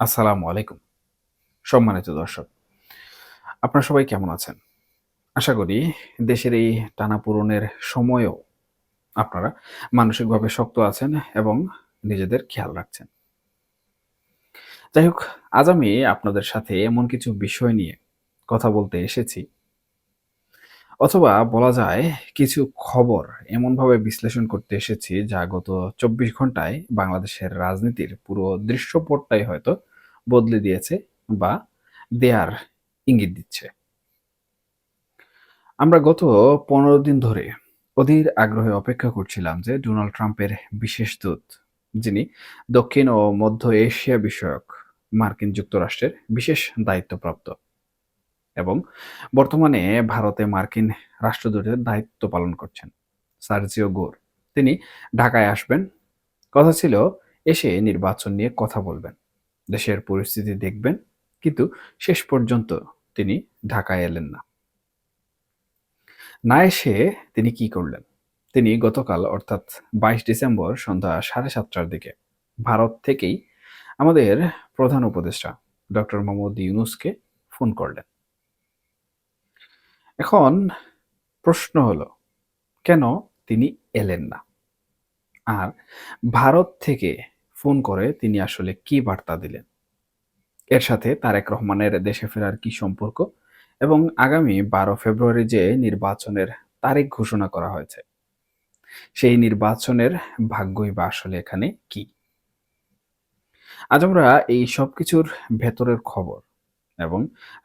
আসসালামু আলাইকুম, সম্মানিত দর্শক। আপনারা সবাই কেমন আছেন? আশা করি দেশের এই টানাপোড়েনের সময়েও আপনারা মানসিকভাবে শক্ত আছেন এবং নিজেদের খেয়াল রাখছেন। যাই হোক, আজ আমি আপনাদের সাথে এমন কিছু বিষয় নিয়ে কথা বলতে এসেছি। অথবা বলা যায় কিছু খবর এমনভাবে বিশ্লেষণ করতে এসেছি যা গত চব্বিশ ঘন্টায় বাংলাদেশের রাজনীতির পুরো দৃশ্যপটটাই হয়তো বদলে দিয়েছে বা দেয়ার ইঙ্গিত দিচ্ছে। আমরা গত পনেরো দিন ধরে অধীর আগ্রহে অপেক্ষা করছিলাম যে ডোনাল্ড ট্রাম্পের বিশেষ দূত, যিনি দক্ষিণ ও মধ্য এশিয়া বিষয়ক মার্কিন যুক্তরাষ্ট্রের বিশেষ দায়িত্বপ্রাপ্ত এবং বর্তমানে ভারতে মার্কিন রাষ্ট্রদূতের দায়িত্ব পালন করছেন, সার্জিও গোর। তিনি ঢাকায় আসবেন। কথা ছিল, এসে নির্বাচন নিয়ে কথা বলবেন। দেশের পরিস্থিতি দেখবেন, কিন্তু শেষ পর্যন্ত তিনি ঢাকায় এলেন না। না এসে তিনি কি করলেন? তিনি গতকাল, অর্থাৎ বাইশ ডিসেম্বর সন্ধ্যা সাড়ে সাতটার দিকে ভারত থেকেই আমাদের প্রধান উপদেষ্টা ডক্টর মোহাম্মদ ইউনুসকে ফোন করলেন। এখন প্রশ্ন হলো, কেন তিনি এলেন না? আর ভারত থেকে ফোন করে তিনি আসলে কি বার্তা দিলেন। এর সাথে তারেক রহমানের দেশে ফেরার কি সম্পর্ক এবং আগামী বারো ফেব্রুয়ারি যে নির্বাচনের তারিখ ঘোষণা করা হয়েছে, সেই নির্বাচনের ভাগ্যই বা আসলে এখানে কি? আজ আমরা এই সব কিছুর ভেতরের খবর এবং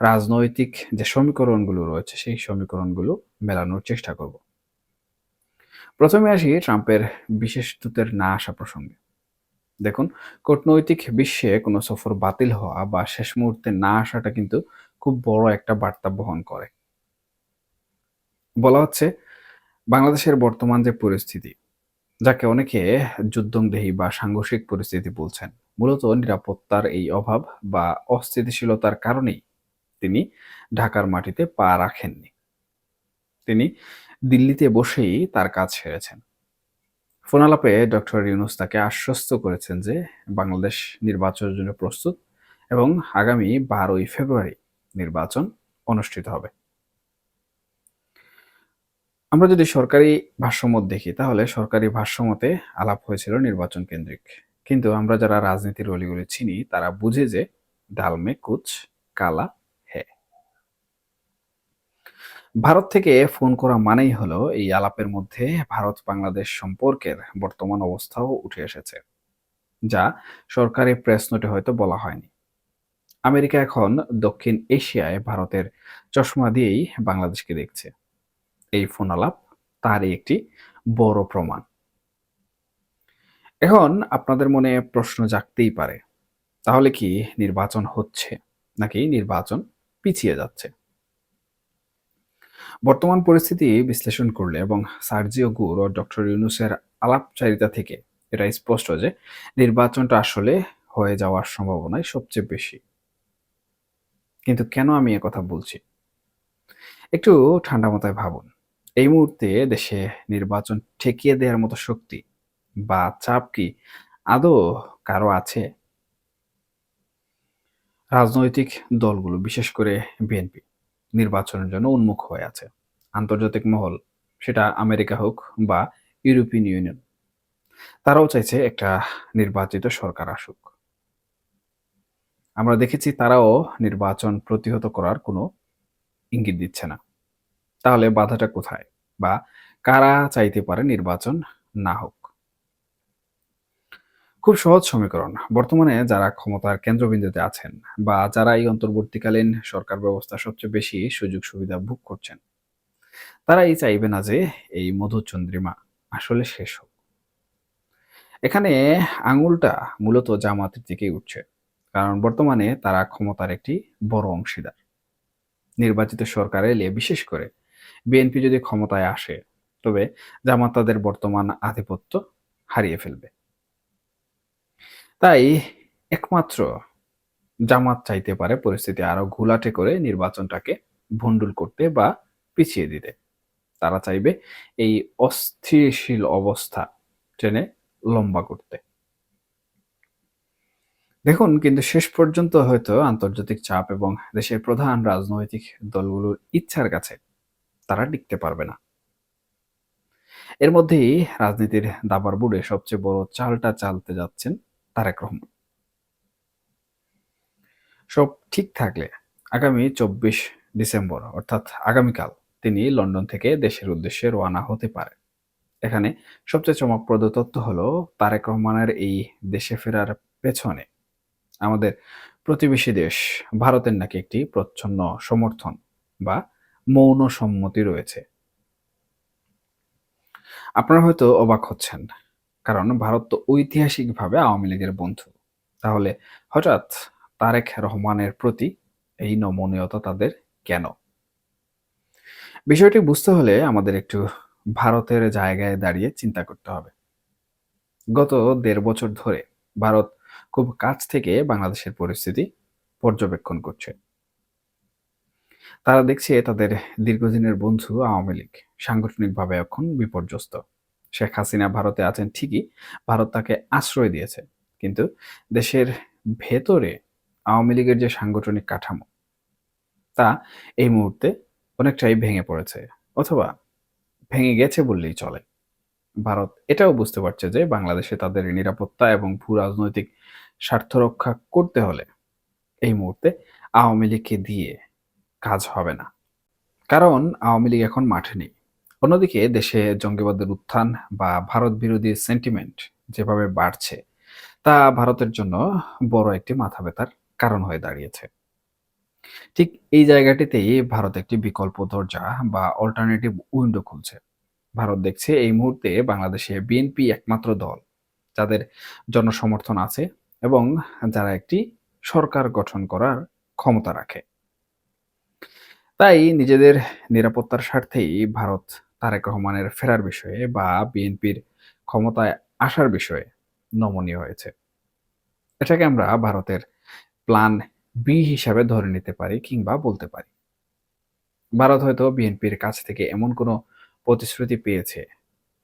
রাজনৈতিক যে সমীকরণগুলো রয়েছে, সেই সমীকরণগুলো মেলানোর চেষ্টা করব। প্রথমে আসি ট্রাম্পের বিশেষ দূতের না আসা প্রসঙ্গে। দেখুন, কূটনৈতিক বিশ্বে কোনো সফর বাতিল হওয়া বা শেষ মুহূর্তে না আসাটা কিন্তু খুব বড় একটা বার্তা বহন করে। বলা হচ্ছে, বাংলাদেশের বর্তমান যে পরিস্থিতি, যাকে অনেকে যুদ্ধংদেহী বা সাংঘর্ষিক পরিস্থিতি বলছেন, মূলত নিরাপত্তার এই অভাব বা অস্থিতিশীলতার কারণেই তিনি ঢাকার মাটিতে পা রাখেননি। তিনি দিল্লিতে বসেই তার কাজ সেরেছেন। ফোনালাপে ডক্টর ইউনুস তাকে আশ্বস্ত করেছেন যে বাংলাদেশ নির্বাচনের জন্য প্রস্তুত এবং আগামী বারোই ফেব্রুয়ারি নির্বাচন অনুষ্ঠিত হবে। আমরা যদি সরকারি ভাষ্যমত দেখি, তাহলে সরকারি ভাষ্যমতে আলাপ হয়েছিল নির্বাচন কেন্দ্রিক। কিন্তু আমরা যারা রাজনীতির অলিগুলি চিনি, তারা বুঝে যে ডালমে, কুচ, কালা ভারত থেকে ফোন করা মানেই হলো এই আলাপের মধ্যে ভারত বাংলাদেশ সম্পর্কের বর্তমান অবস্থাও উঠে এসেছে, যা সরকারি প্রেস নোটে হয়তো বলা হয়নি। আমেরিকা এখন দক্ষিণ এশিয়ায় ভারতের চশমা দিয়েই বাংলাদেশকে দেখছে। এই ফোন আলাপ তারই একটি বড় প্রমাণ। এখন আপনাদের মনে প্রশ্ন জাগতেই পারে, তাহলে কি নির্বাচন হচ্ছে নাকি নির্বাচন পিছিয়ে যাচ্ছে? বর্তমান পরিস্থিতি বিশ্লেষণ করলে এবং সার্জিও গুর ও ডক্টর ইউনুসের আলাপচারিতা থেকে এটা স্পষ্ট যে নির্বাচনটা আসলে হয়ে যাওয়ার সম্ভাবনাই সবচেয়ে বেশি। কিন্তু কেন আমি কথা বলছি? একটু ঠান্ডা মাথায় ভাবুন। এই মুহূর্তে দেশে নির্বাচন ঠেকিয়ে দেওয়ার মতো শক্তি বা চাপ কি আদৌ কারও আছে? রাজনৈতিক দলগুলো, বিশেষ করে বিএনপি নির্বাচনের জন্য উন্মুখ হয়ে আছে। আন্তর্জাতিক মহল, সেটা আমেরিকা হোক বা ইউরোপিয়ান ইউনিয়ন, তারাও চাইছে একটা নির্বাচিত সরকার আসুক। আমরা দেখেছি তারাও নির্বাচন প্রতিহত করার কোনো ইঙ্গিত দিচ্ছে না। তাহলে বাধাটা কোথায় বা কারা চাইতে পারে নির্বাচন না হোক? খুব সহজ সমীকরণ। বর্তমানে যারা ক্ষমতার কেন্দ্রবিন্দুতে আছেন বা যারা এই অন্তর্বর্তীকালীন সরকার ব্যবস্থা সবচেয়ে বেশি সুযোগ সুবিধা ভোগ করছেন তারা এই চাইবে না যে এই মধুচন্দ্রিমা আসলে শেষ হোক। এখানে আঙুলটা মূলত জামাতের দিকেই উঠছে, কারণ বর্তমানে তারা ক্ষমতার একটি বড় অংশীদার। নির্বাচিত সরকার এলে বিশেষ করে বিএনপি যদি ক্ষমতায় আসে, তবে জামাত তাদের বর্তমান আধিপত্য হারিয়ে ফেলবে। তাই একমাত্র জামাত চাইতে পারে পরিস্থিতি আরও ঘোলাটে করে নির্বাচনটাকে ভণ্ডুল করতে বা পিছিয়ে দিতে। তারা চাইবে এই অস্থিরশীল অবস্থা ট্রেনে লম্বা করতে। দেখুন, কিন্তু শেষ পর্যন্ত হয়তো আন্তর্জাতিক চাপ এবং দেশের প্রধান রাজনৈতিক দলগুলোর ইচ্ছার কাছে তারা টিকতে পারবে না। এর মধ্যেই রাজনীতির দাবার বুড়ে সবচেয়ে বড় চালটা চালতে যাচ্ছেন তারেক রহমান। সব ঠিক থাকলে আগামী চব্বিশ ডিসেম্বর, অর্থাৎ আগামীকাল, তিনি লন্ডন থেকে দেশের উদ্দেশ্যে রওনা হতে পারেন। এখানে সবচেয়ে চমকপ্রদ তথ্য হলো তারেক রহমানের এই দেশে ফেরার পেছনে আমাদের প্রতিবেশী দেশ ভারতের নাকি একটি প্রচ্ছন্ন সমর্থন বা মৌন সম্মতি রয়েছে। আপনারা হয়তো অবাক হচ্ছেন কারণ ভারত তো ঐতিহাসিকভাবে আওয়ামী লীগের বন্ধু। তাহলে হঠাৎ তারেক রহমানের প্রতি এই নমনীয়তা তাদের কেন? বিষয়টি বুঝতে হলে আমাদের একটু ভারতের জায়গায় দাঁড়িয়ে চিন্তা করতে হবে। গত দেড় বছর ধরে ভারত খুব কাছ থেকে বাংলাদেশের পরিস্থিতি পর্যবেক্ষণ করছে। তারা দেখছে তাদের দীর্ঘদিনের বন্ধু আওয়ামী লীগ সাংগঠনিকভাবে এখন বিপর্যস্ত। শেখ হাসিনা ভারতে আছেন ঠিকই, ভারত তাকে আশ্রয় দিয়েছে। কিন্তু দেশের ভেতরে আওয়ামী লীগের যে সাংগঠনিক কাঠামো, তা এই মুহূর্তে অনেকটাই ভেঙে পড়েছে অথবা ভেঙে গেছে বললেই চলে। ভারত এটাও বুঝতে পারছে যে বাংলাদেশে তাদের নিরাপত্তা এবং ভূ রাজনৈতিক স্বার্থ রক্ষা করতে হলে এই মুহূর্তে আওয়ামী লীগকে দিয়ে কাজ হবে না। কারণ আওয়ামী লীগ এখন মাঠে নেই। অন্যদিকে দেশে জঙ্গিবাদের উত্থান বা ভারত বিরোধী সেন্টিমেন্ট যেভাবে বাড়ছে, তা ভারতের জন্য বড় একটি মাথা ব্যথার কারণ হয়ে দাঁড়িয়েছে। ঠিক এই জায়গাটিতেই ভারত একটি বিকল্প দরজা বা অল্টারনেটিভ উইন্ডো খুলছে। ভারত দেখছে এই মুহূর্তে বাংলাদেশে বিএনপি একমাত্র দল, যাদের জনসমর্থন আছে এবং যারা একটি সরকার গঠন করার ক্ষমতা রাখে। তাই নিজেদের নিরাপত্তার স্বার্থেই ভারত তারেক রহমানের ফেরার বিষয়ে বা বিএনপির ক্ষমতায় আসার বিষয়ে নমনীয় হয়েছে। এটাকে আমরা ভারতের প্ল্যান বি হিসাবে ধরে নিতে পারি কিংবা বলতে পারি। ভারত হয়তো বিএনপির কাছ থেকে এমন কোনো প্রতিশ্রুতি পেয়েছে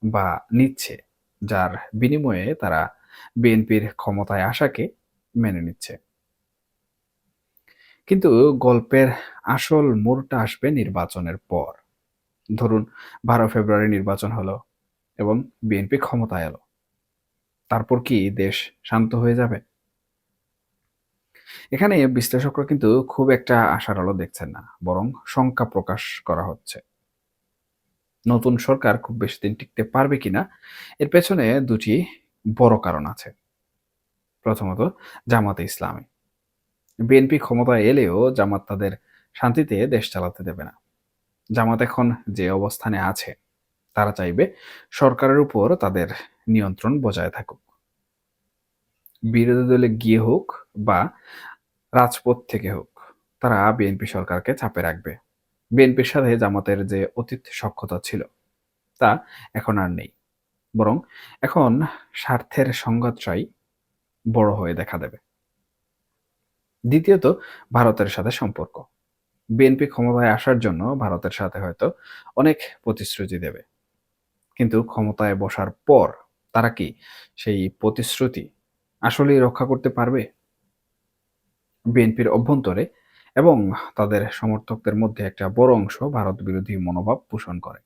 বা নিচ্ছে যার বিনিময়ে তারা বিএনপির ক্ষমতায় আসাকে মেনে নিচ্ছে। কিন্তু গল্পের আসল মোড়টা আসবে নির্বাচনের পর। ধরুন, বারো ফেব্রুয়ারি নির্বাচন হলো এবং বিএনপি ক্ষমতায় এলো। তারপর কি দেশ শান্ত হয়ে যাবে? এখানে বিশ্লেষকরা কিন্তু খুব একটা আশার আলো দেখছেন না, বরং শঙ্কা প্রকাশ করা হচ্ছে। নতুন সরকার খুব বেশি দিন টিকতে পারবে কিনা, এর পেছনে দুটি বড় কারণ আছে। প্রথমত, জামাতে ইসলামী। বিএনপি ক্ষমতায় এলেও জামাত তাদের শান্তিতে দেশ চালাতে দেবে না। জামাত এখন যে অবস্থানে আছে, তারা চাইবে সরকারের উপর তাদের নিয়ন্ত্রণ বজায় থাকুক। বিরোধী দলে গিয়ে হোক বা রাজপথ থেকে হোক, তারা বিএনপি সরকারকে চাপে রাখবে। বিএনপির সাথে জামাতের যে অতীত সক্ষতা ছিল, তা এখন আর নেই। বরং এখন স্বার্থের সংঘাতটাই বড় হয়ে দেখা দেবে। দ্বিতীয়ত, ভারতের সাথে সম্পর্ক। বিএনপি ক্ষমতায় আসার জন্য ভারতের সাথে হয়তো অনেক প্রতিশ্রুতি দেবে। কিন্তু ক্ষমতায় বসার পর তারা কি সেই প্রতিশ্রুতি আসলেই রক্ষা করতে পারবে? বিএনপির অভ্যন্তরে এবং তাদের সমর্থকদের মধ্যে একটা বড় অংশ ভারত বিরোধী মনোভাব পোষণ করে।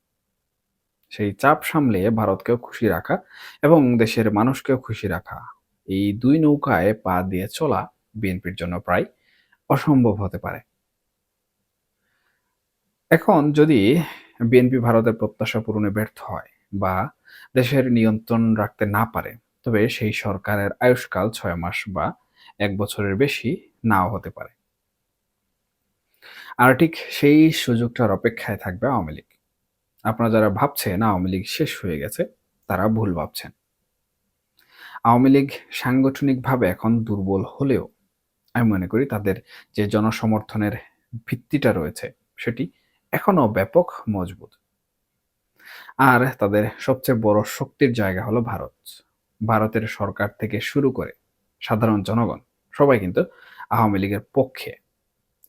সেই চাপ সামলে ভারতকেও খুশি রাখা এবং দেশের মানুষকেও খুশি রাখা এই দুই নৌকায় পা দিয়ে চলা বিএনপির জন্য প্রায় অসম্ভব হতে পারে। এখন যদি বিএনপি ভারতের প্রত্যাশা পূরণে ব্যর্থ হয় বা দেশের নিয়ন্ত্রণ রাখতে না পারে, তবে সেই সরকারের আয়ুষ্কাল ছয় মাস বা এক বছরের বেশি নাও হতে পারে। আর ঠিক সেই সুযোগটার অপেক্ষায় থাকবে আওয়ামী লীগ। আপনারা যারা ভাবছেন আওয়ামী লীগ শেষ হয়ে গেছে, তারা ভুল ভাবছেন। আওয়ামী লীগ সাংগঠনিকভাবে এখন দুর্বল হলেও, আমি মনে করি তাদের যে জনসমর্থনের ভিত্তিটা রয়েছে, সেটি এখনও ব্যাপক মজবুত। আর তাদের সবচেয়ে বড় শক্তির জায়গা হলো ভারত। ভারতের সরকার থেকে শুরু করে সাধারণ জনগণ, সবাই কিন্তু আওয়ামী লীগের পক্ষে।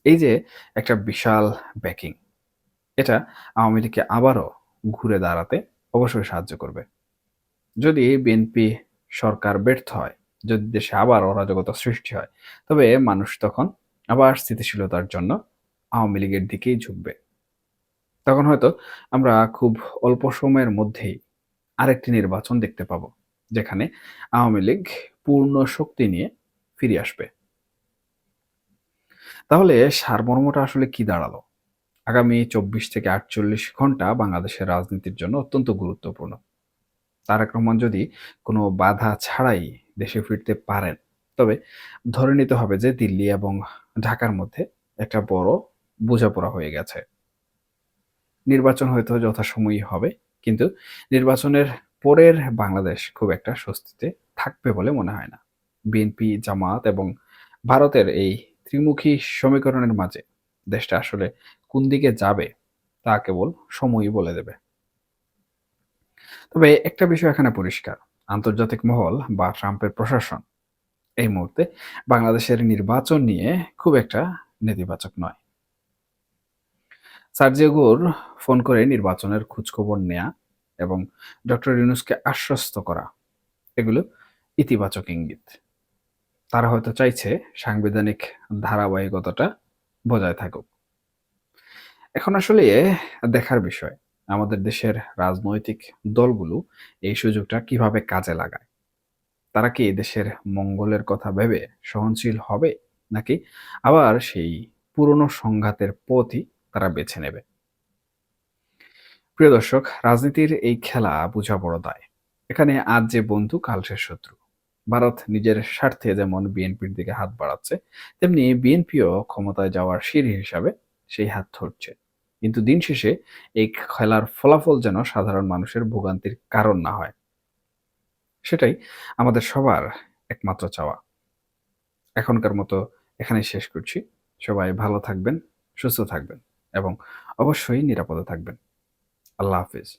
এই যে একটা বিশাল ব্যাকিং এটা আওয়ামী লীগকে আবারও ঘুরে দাঁড়াতে অবশ্যই সাহায্য করবে। যদি বিএনপি সরকার ব্যর্থ হয়, যদি দেশে আবার অরাজকতা সৃষ্টি হয়, তবে মানুষ তখন আবার স্থিতিশীলতার জন্য আওয়ামী লীগের দিকেই ঝুঁকবে। তখন হয়তো আমরা খুব অল্প সময়ের মধ্যেই আরেকটি নির্বাচন দেখতে পাব, যেখানে আওয়ামী লীগ পূর্ণ শক্তি নিয়ে ফিরে আসবে। তাহলে সারমর্মটা আসলে কি দাঁড়াল? আগামী চব্বিশ থেকে আটচল্লিশ ঘণ্টা বাংলাদেশের রাজনীতির জন্য অত্যন্ত গুরুত্বপূর্ণ। তারেক রহমান যদি কোনো বাধা ছাড়াই দেশে ফিরতে পারেন, তবে ধরে নিতে হবে যে দিল্লি এবং ঢাকার মধ্যে একটা বড় বোঝাপড়া হয়ে গেছে। নির্বাচন হয়তো যথাসময়ই হবে, কিন্তু নির্বাচনের পরের বাংলাদেশ খুব একটা স্বস্তিতে থাকবে বলে মনে হয় না। বিএনপি, জামাত এবং ভারতের এই ত্রিমুখী সমীকরণের মাঝে দেশটা আসলে কোন দিকে যাবে তা কেবল সময়ই বলে দেবে। তবে একটা বিষয় এখানে পরিষ্কার, আন্তর্জাতিক মহল বা ট্রাম্পের প্রশাসন এই মুহূর্তে বাংলাদেশের নির্বাচন নিয়ে খুব একটা নেতিবাচক নয়। সার্জিওগুর ফোন করে নির্বাচনের খোঁজখবর নেয়া এবং ডক্টর ইউনুসকে আশ্বস্ত করা, এগুলো ইতিবাচক ইঙ্গিত। তারা হয়তো চাইছে সাংবিধানিক ধারাবাহিকতাটা বজায় থাকুক। এখন আসলে দেখার বিষয়, আমাদের দেশের রাজনৈতিক দলগুলো এই সুযোগটা কীভাবে কাজে লাগায়? তারা কি দেশের মঙ্গলের কথা ভেবে সহনশীল হবে নাকি আবার সেই পুরনো সংঘাতের পথই তারা বেছে নেবে। প্রিয় দর্শক, রাজনীতির এই খেলা বোঝা বড় দায়। এখানে আজ যে বন্ধু কাল সে শত্রু। ভারত নিজের স্বার্থে যেমন বিএনপির দিকে হাত বাড়াচ্ছে, তেমনি বিএনপিও ক্ষমতায় যাওয়ার সিঁড়ি হিসাবে সেই হাত ধরছে। কিন্তু দিন শেষে এই খেলার ফলাফল যেন সাধারণ মানুষের ভোগান্তির কারণ না হয়। সেটাই আমাদের সবার একমাত্র চাওয়া। এখনকার মতো এখানে শেষ করছি। সবাই ভালো থাকবেন, সুস্থ থাকবেন। এবং অবশ্যই নিরাপদে থাকবেন। আল্লাহ হাফিজ।